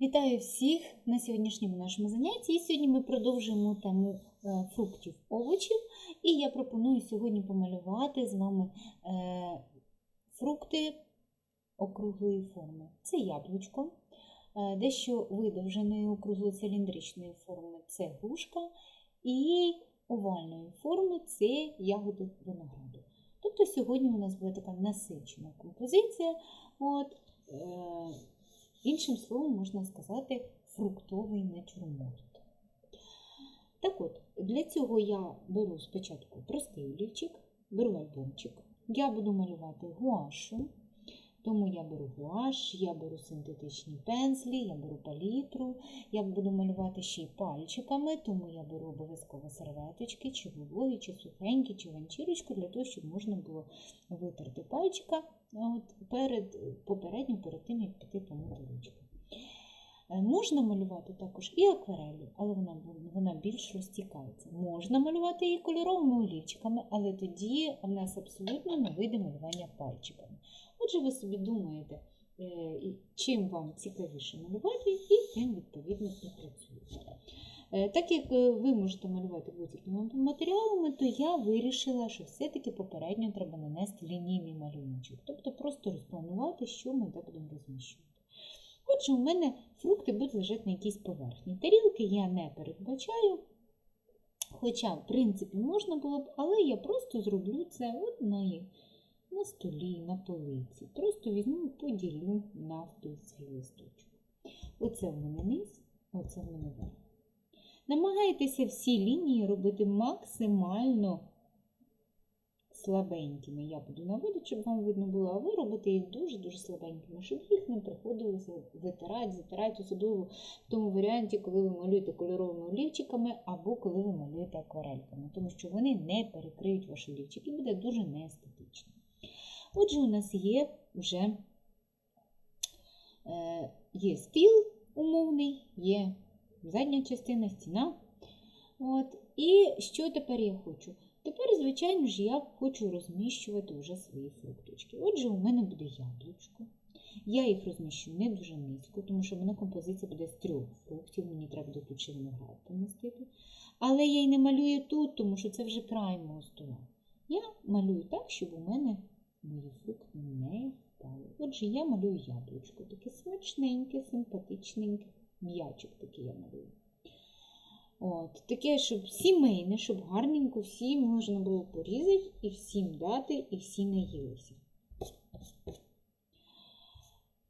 Вітаю всіх на сьогоднішньому нашому занятті. І сьогодні ми продовжуємо тему е, фруктів, овочів. І я пропоную сьогодні помалювати з вами е, фрукти округлої форми. Це яблучко, е, дещо видовженої округло-циліндричної форми це грушка, і овальної форми це ягоди винограду. Тобто сьогодні у нас буде така насичена композиція. От, Іншим словом, можна сказати, фруктовий натюрморт. Так от, для цього я беру спочатку простий олівчик, беру альбомчик. Я буду малювати гуашу, тому я беру гуаш, я беру синтетичні пензлі, я беру палітру, я буду малювати ще й пальчиками, тому я беру обов'язково серветочки, чи вологі, чи сухенькі, чи ганчірочку, для того, щоб можна було витерти пальчика от, перед, попередньо перед тим, як піти помити ручки. Е, Можна малювати також і акварелью, але вона, вона більш розтікається. Можна малювати її кольоровими олівчиками, але тоді в нас абсолютно не вийде малювання пальчиками. Отже, ви собі думаєте, е, чим вам цікавіше малювати, і тим відповідно і працюєте. Е, Так як е, ви можете малювати будь-якими матеріалами, то я вирішила, що все-таки попередньо треба нанести лінійний малюночок, тобто просто розпланувати, що ми де будемо розміщувати. Отже, у мене фрукти будуть лежати на якійсь поверхні. Тарілки я не передбачаю, хоча, в принципі, можна було б, але я просто зроблю це от на, на столі, на полиці. Просто візьму і поділю навпіл свій листочок. Оце в мене низ, оце в мене верх. Намагайтеся всі лінії робити максимально слабенькими. Я буду наводити, щоб вам видно було, а ви робите їх дуже-дуже слабенькими, щоб їх не приходилося витирати, затирати, особливо в тому варіанті, коли ви малюєте кольоровими олівчиками або коли ви малюєте акварельками, тому що вони не перекриють ваш олівчик і буде дуже неестетично. Отже, у нас є вже е, є стіл умовний, є задня частина, стіна. От. І що тепер я хочу? Тепер, звичайно ж, я хочу розміщувати вже свої фрукточки. Отже, у мене буде яблучко. Я їх розміщу не дуже низько, тому що в мене композиція буде з трьох фруктів, мені треба буде тут ще виноград помістити. Але я й не малюю тут, тому що це вже край мого стола. Я малюю так, щоб у мене мої фрукти не впали. Отже, я малюю яблучко, таке смачненьке, симпатичненьке, м'ячик такий я малюю. От, таке, щоб сімейне, щоб гарненько всім можна було порізати і всім дати, і всі наїлися.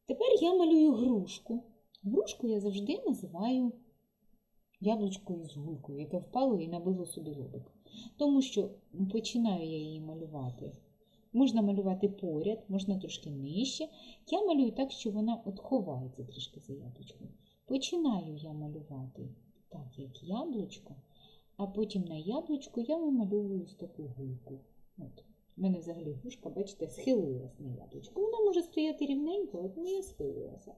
Тепер я малюю грушку. Грушку я завжди називаю яблучко із гулькою, яке впало і набило собі лобик. Тому що починаю я її малювати. Можна малювати поряд, можна трошки нижче. Я малюю так, що вона от ховається трішки за яблучком. Починаю я малювати так, як яблучко, а потім на яблучку я вимальовую ось таку гульку. От. У мене взагалі гушка, бачите, схилилась на яблучко. Вона може стояти рівненько, от не схилилася.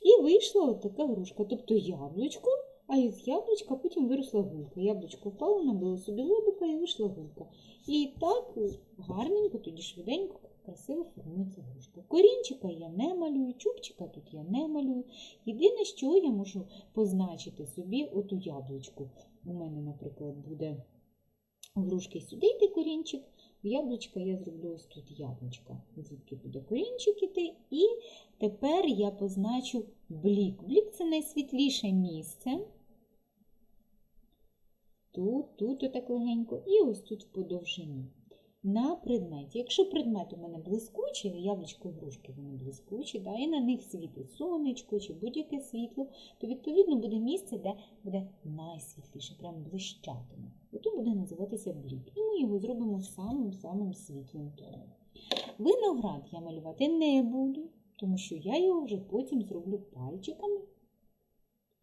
І вийшла от така грушка. Тобто яблучко, а із яблучка потім виросла гулька. Яблучко впало, набило собі лобика і вийшла гулька. І так гарненько, тоді швиденько, красиво формується грушка. Корінчика я не малюю, чубчика тут я не малюю. Єдине, що я можу позначити собі оту яблучку. У мене, наприклад, буде у грушки сюди йде корінчик, у яблучка я зроблю ось тут яблучка, звідки буде корінчик іти. І тепер я позначу блік. Блік це найсвітліше місце. Тут, тут отак легенько, і ось тут в подовжині. На предметі. Якщо предмет у мене блискучий, яблучко грушки вони блискучі, да, і на них світить сонечко чи будь-яке світло, то відповідно буде місце, де буде найсвітліше, прям блищатиме. Ото буде називатися блік. І ми його зробимо самим-самим світлим тоном. Виноград я малювати не буду, тому що я його вже потім зроблю пальчиками,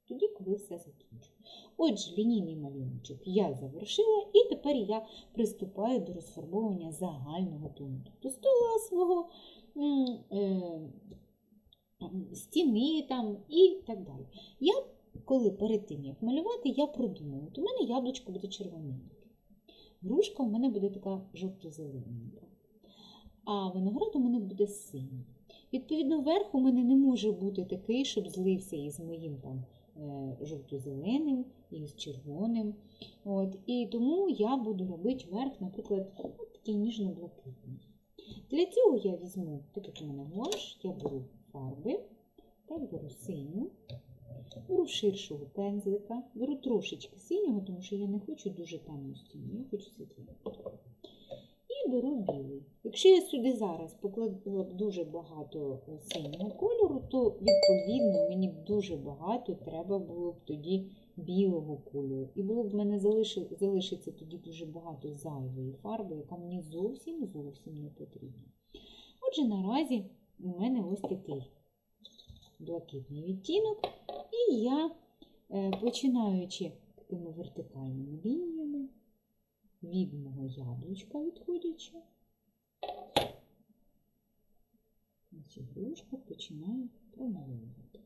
тоді, коли все закінчу. Отже, лінійний малюночок я завершила, і тепер я приступаю до розфарбовування загального тону, тобто стола свого, е, стіни там і так далі. Я, коли перед тим, як малювати, я продумую, от у мене яблучко буде червоненьке, грушка у мене буде така жовто-зелененька, а виноград у мене буде синій. Відповідно, верх у мене не може бути такий, щоб злився із моїм там жовто-зеленим, і з червоним. От, і тому я буду робити верх, наприклад, от такий ніжно-блакитний. Для цього я візьму, так як у мене гуаш, я беру фарби, так беру синю, беру ширшого пензлика, беру трошечки синього, тому що я не хочу дуже темну стіну, я хочу світленьку. І беру білий. Якщо я сюди зараз покладу дуже багато е, синього кольору, то відповідно мені б дуже багато треба було б тоді білого кольору. І було б в мене залиши, залишиться тоді дуже багато зайвої фарби, яка мені зовсім зовсім не потрібна. Отже, наразі у мене ось такий блакитний відтінок, і я, е, починаючи такими вертикальними лініями, від мого яблучка відходячи, грушку починаю промальовувати.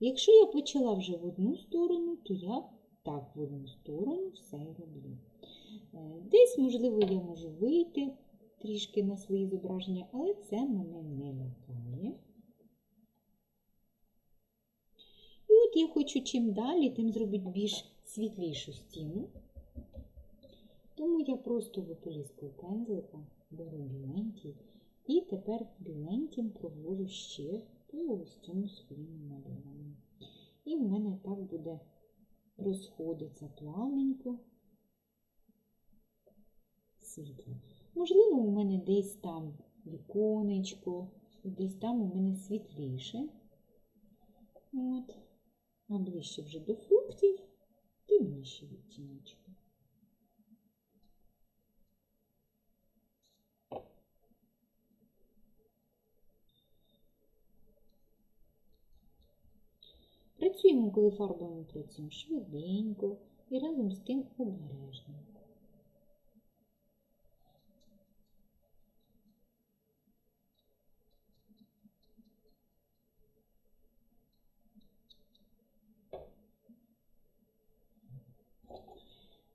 Якщо я почала вже в одну сторону, то я так в одну сторону все роблю. Е, Десь, можливо, я можу вийти трішки на свої зображення, але це мене не лякає. І от я хочу чим далі, тим зробити більш світлішу стіну. Тому я просто виполіскую пензлика, беру біленький і тепер біленьким провожу ще по ось цьому своєму малюванню. І в мене так буде розходиться плавненько світло. Можливо, у мене десь там віконечко, десь там у мене світліше. От. А ближче вже до фруктів темніші відтіночки. Працюємо, коли фарбами працюємо швиденько і разом з тим обережно.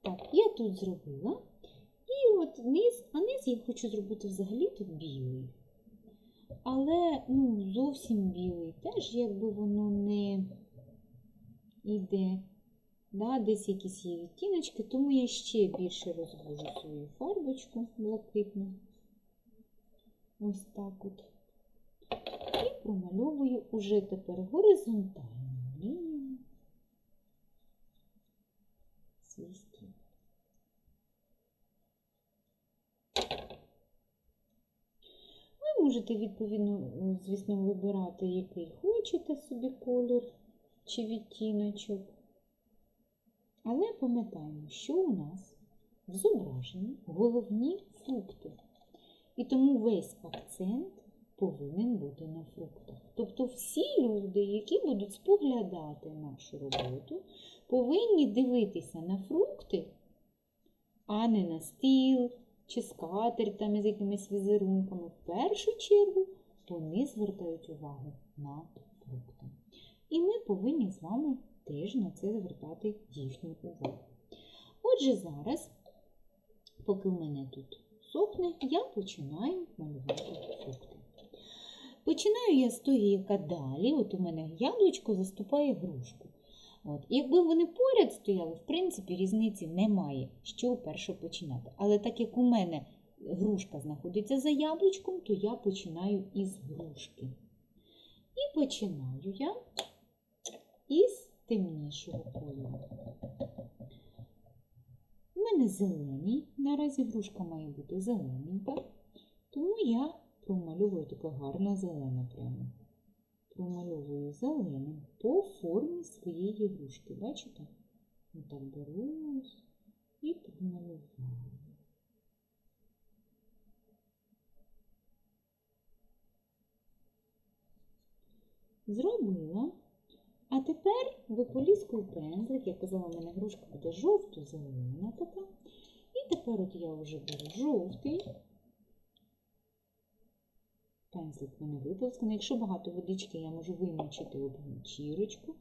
Так, я тут зробила. І от низ, а низ я хочу зробити взагалі тут білий. Але ну, зовсім білий теж якби воно не йде. Да, десь якісь є відтіночки, тому я ще більше розвожу свою фарбочку блакитну. Ось так от. І промальовую уже тепер горизонтальну лінію свій стіл. Ви можете, відповідно, звісно, вибирати, який хочете собі колір чи відтіночок. Але пам'ятаємо, що у нас в зображенні головні фрукти. І тому весь акцент повинен бути на фруктах. Тобто всі люди, які будуть споглядати нашу роботу, повинні дивитися на фрукти, а не на стіл чи скатерть там із якимись візерунками. В першу чергу вони звертають увагу на фрукти. І ми повинні з вами теж на це звертати їхню увагу. Отже, зараз, поки в мене тут сохне, я починаю малювати фрукти. Починаю я з тої, яка далі. От у мене яблучко заступає грушку. От. Якби вони поряд стояли, в принципі, різниці немає, що перше починати. Але так як у мене грушка знаходиться за яблучком, то я починаю із грушки. І починаю я із темнішого кольору. У мене зелений, наразі грушка має бути зелененька, тому я промальовую така гарна зелена прямо. Промальовую зеленим по формі своєї грушки. Бачите? Отак беру ось і промалюваю. Зробила. А тепер виполіскую пензлик, я казала, в мене грушка буде жовто-зелена така. І тепер от я вже беру жовтий пензлик мене виплесканий. Якщо багато водички, я можу вимочити одну чірочку.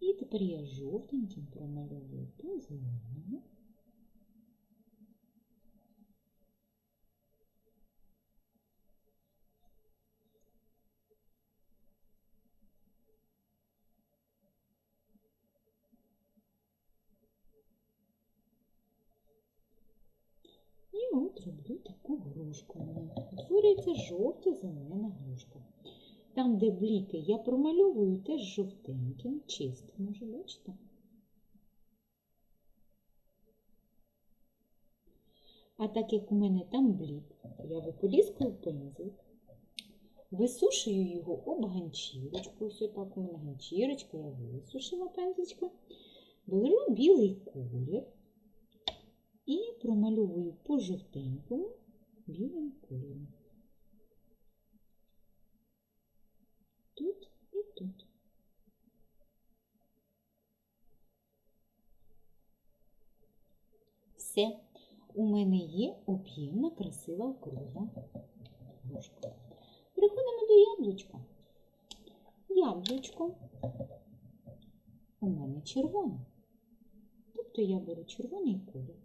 І тепер я жовтеньким промальовую по зеленому. І от роблю таку грушку. Утворюється жовто-зелена грушка. Там, де бліки, я промальовую теж жовтеньким, чистим, може, бачите? А так як у мене там блік, я виполіскую пензлик, висушую його об ганчірочку. Ось отак у мене ганчірочка, я висушила пензличка. Беру білий колір і промальовую по жовтенькому білим кольором. Тут і тут. Все. У мене є об'ємна, красива округла грушка. Переходимо до яблучка. Яблучко у мене червоне. Тобто я беру червоний колір.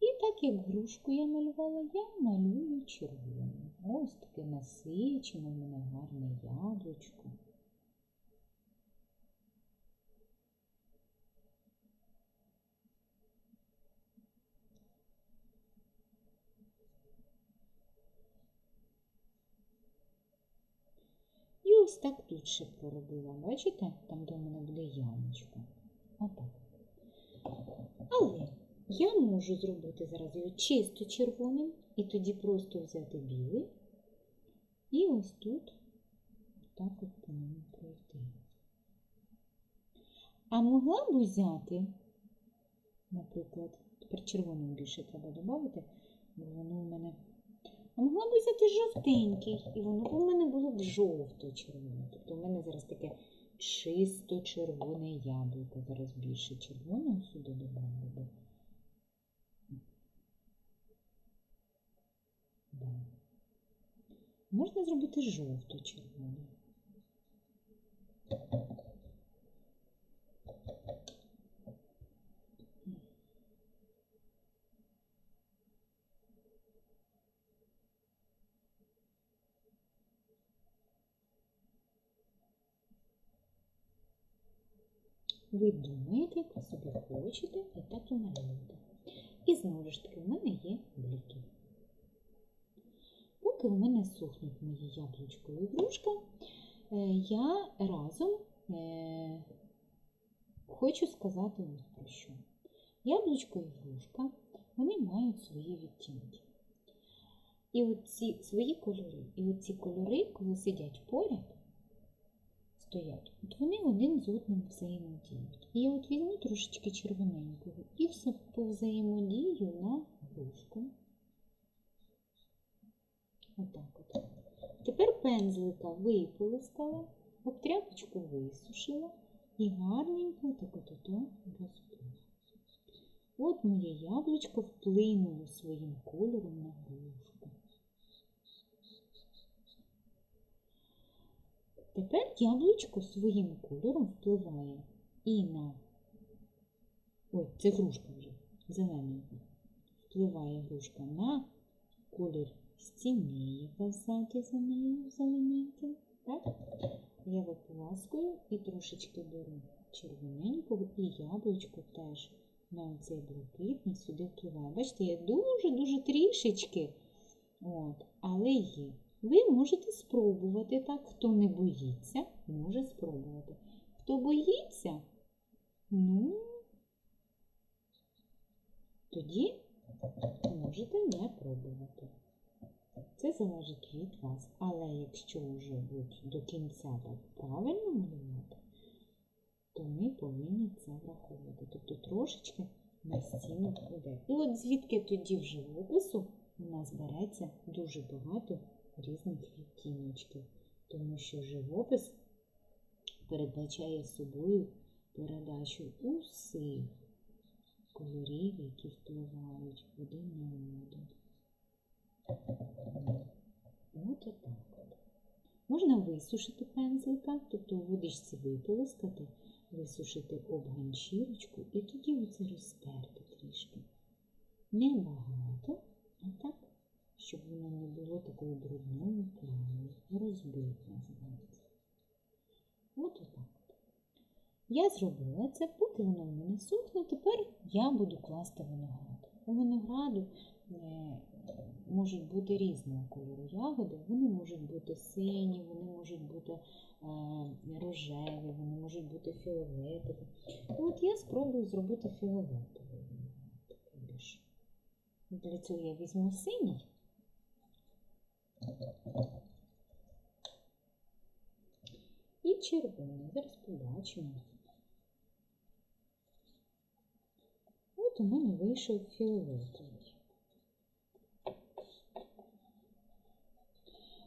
І так як грушку я малювала, я малюю червоним. Ось таке насичене в мене гарне яблучко. І ось так тут ще проробила. Бачите, там, де в мене буде ямочко. Отак. Але я можу зробити зараз його чисто червоним, і тоді просто взяти білий. І ось тут так от по ньому пройти. А могла б взяти, наприклад, тепер червоним більше треба додати, бо воно у мене. А могла б взяти жовтенький, і воно у мене було б жовто-червоне. Тобто у мене зараз таке чисто червоне яблуко. Зараз більше червоного сюди додаю. бо- Да. Можна зробити жовто-червоне. Ви думаєте, як ви собі хочете, і так і малюєте. І знову ж таки, в мене є бліки. Поки в мене сохнуть мої яблучко і грушка, е, я разом е, хочу сказати ось про що. Яблучко і грушка, вони мають свої відтінки. І оці свої кольори, і оці кольори, коли сидять поряд, стоять, от вони один з одним взаємодіють. І я от візьму трошечки червоненького і все повзаємодію на грушку. Отак от. Тепер пензлика виполоскала, об тряпочку висушила і гарненько так от розплила. От моє яблучко вплинуло своїм кольором на грушку. Тепер яблучко своїм кольором впливає і на. Ой, це грушка вже, зелений. Впливає грушка на колір стіни, яка ззаді за нею зелененьким. Так? Я виполаскую і трошечки беру червоненького, і яблучко теж на оцей блакитний сюди впливає. Бачите, я дуже-дуже трішечки, от, але є. Ви можете спробувати так. Хто не боїться, може спробувати. Хто боїться, ну, тоді можете не пробувати. Це залежить від вас. Але якщо вже будуть до кінця так правильно малювати, то ми повинні це враховувати. Тобто трошечки на стіну йде. І от звідки тоді в живопису у нас береться дуже багато різних відтіночків, тому що живопис передбачає собою передачу усіх кольорів, які впливають один на один. От отак от. Можна висушити пензлика, тобто у водичці виполоскати, висушити об ганчірочку і тоді оце розтерти трішки. Небагато, а так, щоб воно не було такою брудною плавою. Розбит називається. От отак. Я зробила це, поки воно в мене сухне, тепер я буду класти виноград. У винограду е, можуть бути різного кольору ягоди. Вони можуть бути сині, вони можуть бути е, рожеві, вони можуть бути фіолетові. От я спробую зробити фіолетовий. Для цього я візьму синій. І червоний. Зараз побачимо. От у мене вийшов фіолетовий.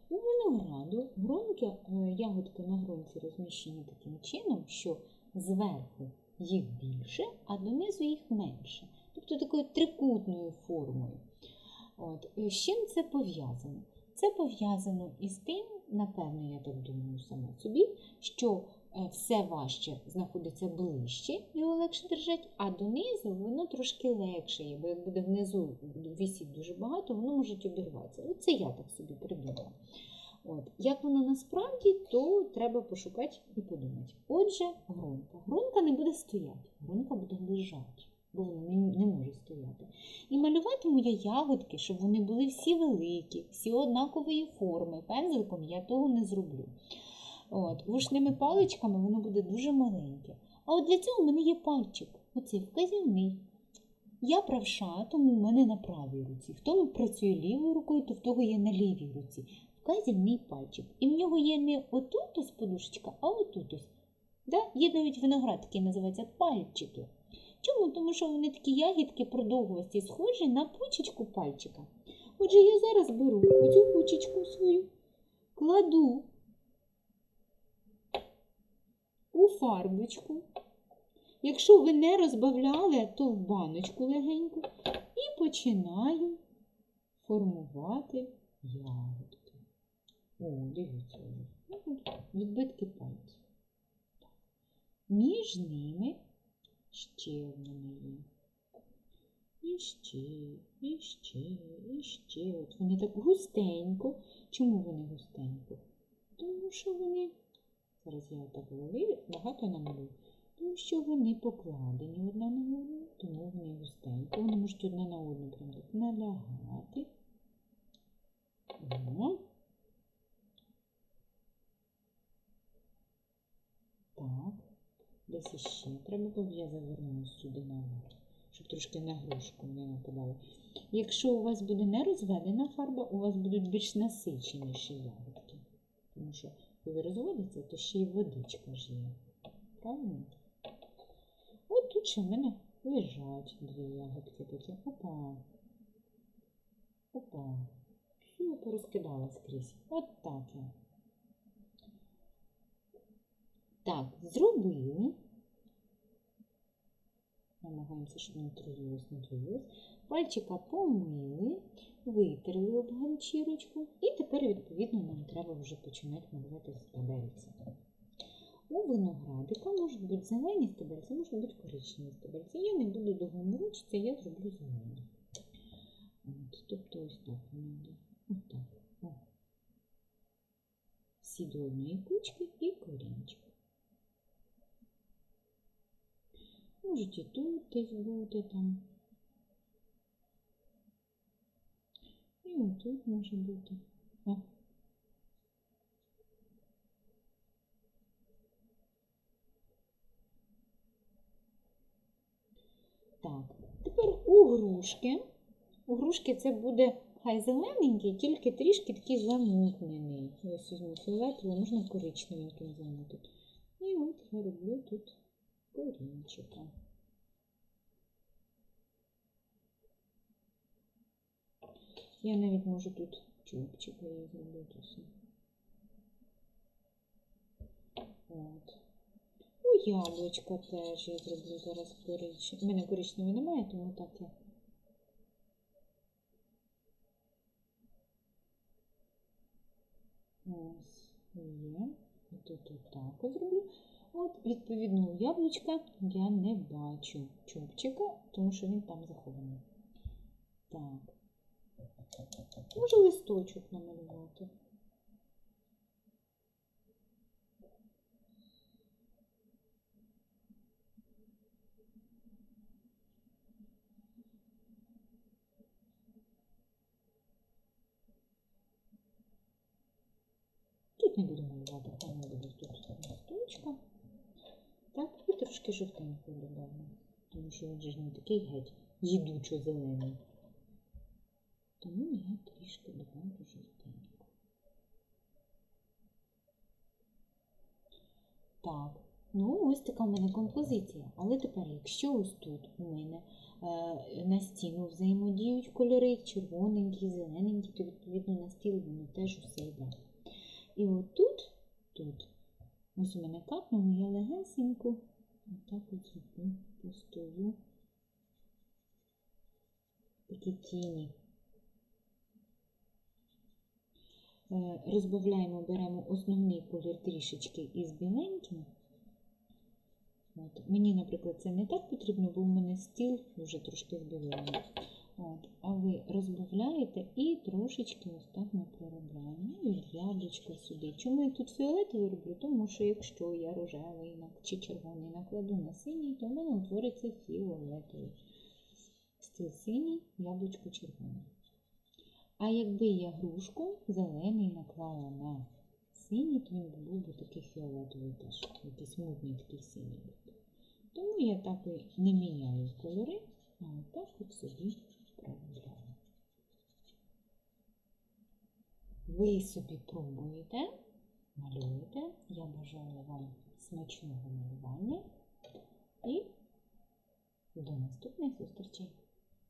У винограду гронки, е, ягодки на гронці розміщені таким чином, що зверху їх більше, а донизу їх менше. Тобто такою трикутною формою. От. З чим це пов'язано? Це пов'язано із тим, напевно, я так думаю сама собі, що е, все важче знаходиться ближче, його легше держать, а донизу воно трошки легше бо як буде внизу висіть дуже багато, воно може обірватися. Оце я так собі придумала. От. Як воно насправді, то треба пошукати і подумати. Отже, гронка. Гронка не буде стояти, гронка буде лежати, бо вона не може стояти. І малюватиму я ягодки, щоб вони були всі великі, всі однакової форми. Пензликом я того не зроблю. От, Вушними паличками воно буде дуже маленьке. А от для цього в мене є пальчик, оцей вказівний. Я правша, тому в мене на правій руці. Хто працює лівою рукою, то в того є на лівій руці. Вказівний пальчик. І в нього є не отут ось подушечка, а отут ось. Да? Є навіть виноград, який називається пальчики. Чому? Тому що вони такі ягідки продовгості схожі на почечку пальчика. Отже, я зараз беру оцю почечку свою, кладу у фарбочку. Якщо ви не розбавляли, то в баночку легеньку і починаю формувати ягодки. О, дивіться, відбитки пальців. Між ними ще в мене є. І ще, і ще, і ще. От вони так густенько. Чому вони густенько? Тому що вони, зараз я так голові багато намалюю, тому що вони покладені одна на одну, тому вони густенько. Вони можуть одна на одну прям так налягати. О. Так. Десь іще треба, бо я заверну сюди наверх, щоб трошки на грушку не нападало. Якщо у вас буде не розведена фарба, у вас будуть більш насиченіші ягодки. Тому що, коли розводиться, то ще й водичка ж. Правильно? От тут ще в мене лежать дві ягодки такі. Опа. Опа. Все, порозкидала скрізь. От так я. Так, зробили. Намагаємося, щоб не троїлось, не троїлось. Пальчика помили, витерли об ганчірочку. І тепер, відповідно, нам треба вже починати малювати стебельця. У виноградика можуть бути зелені стебельці, можуть бути коричневі стебельці. Я не буду довго морочитися, я зроблю зелені. От, тобто ось так воно йде. Ось. О. Всі до одної кучки і корінчик. Можуть і тут десь бути там. І отут може бути. О. Так, тепер у грушки. У грушки це буде хай зелененький, тільки трішки такий замутнений. Ось візьму фіолетовий, можна коричневеньким замутити. І от я роблю тут корінчика. Я навіть можу тут чубчика зробити. все. От. У яблучка теж я зроблю зараз коричневий. У мене коричневий немає, тому так я. Ось є. І тут отак зроблю. От, відповідно, яблучка я не бачу чубчика, тому що він там захований. Так. Можу листочок намалювати. Тут не буду малювати, хай не буде тут листочка. Так, і трошки жовтенького додамо, тому що він же не такий геть їдучо зелений. Тому я трішки добавлю жовтенько. Так, ну ось така в мене композиція. Але тепер, якщо ось тут у мене е, на стіну взаємодіють кольори червоненькі, зелененькі, то відповідно на стіл воно теж усе йде. І от тут, тут, ось у мене капнуло, я легесенько, отак от зроблю по столу такі тіні. Е, Розбавляємо, беремо основний колір трішечки із біленьким. От. Мені, наприклад, це не так потрібно, бо в мене стіл вже трошки збілений. От. А ви розбавляєте і трошечки ось так ми проробляємо. Ну, і яблучко сюди. Чому я тут фіолетовий роблю? Тому що якщо я рожевий чи червоний накладу на синій, то в мене утвориться фіолетовий. Стіл синій, яблучко червоне. А якби я грушку зелений наклала на синій, то він був би такий фіолетовий теж, якийсь мутний такий синій. був. Тому я так і не міняю кольори, а отак от собі проробляю. Ви собі пробуєте, малюєте. Я бажаю вам смачного малювання і до наступних зустрічей.